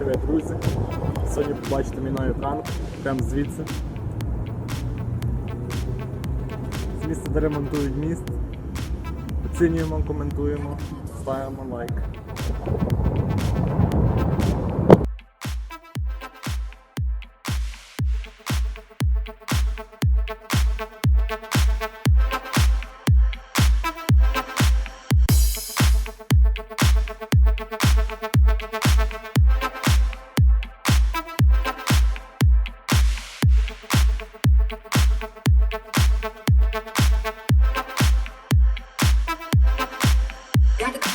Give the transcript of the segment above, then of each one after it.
привіт, друзі! Сьогодні побачите мій новий пранк, прямо звідси. З місця, де ремонтують міст. Оцінюємо, коментуємо, ставимо лайк.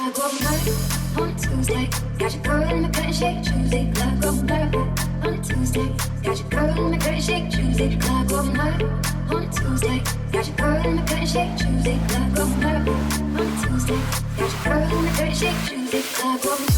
Got the club going hard on Tuesday. Got your girl in the cut and shake Tuesday. Going hard on Tuesday. Got your girl in the cut and shake Tuesday. Going hard on Tuesday. Got your girl in the cut and shake Tuesday. Going hard on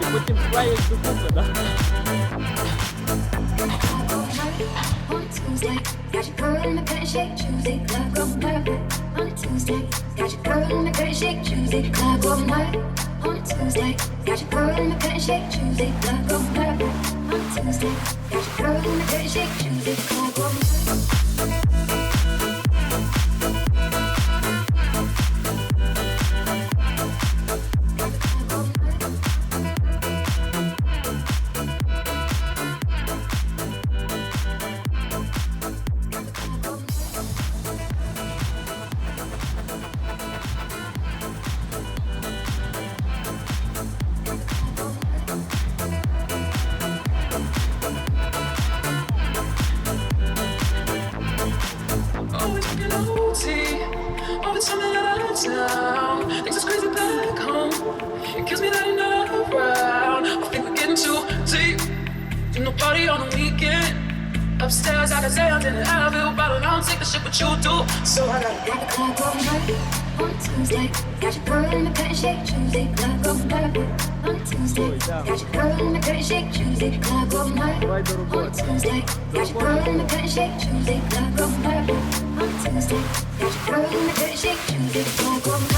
І потім склеїш докупи, так? on a Tuesday. Got your girl in the cut and shake Tuesday. Club going hard on a Tuesday. Got your girl in the cut and shake Tuesday. Club going hard on a Tuesday. Got your girl in the cut and shake Tuesday. Club going hard on a Tuesday. Got your girl in the cut and shake Tuesday. Club going hard. It's the summer nights now. Things is crazy back home. It kills me that you're not around. I think we're getting too deep. Do no party on the weekend. Upstairs, I can say I didn't have it, but I don't take the shit with you do. So I gotta grab a club all on Tuesday. Got your girl in the dirty shake Tuesday. Club go night on Tuesday. Got your girl in the dirty shake Tuesday. Club go night on Tuesday. Got your girl in the dirty shake Tuesday. Club go night on Tuesday. Your girl in the cut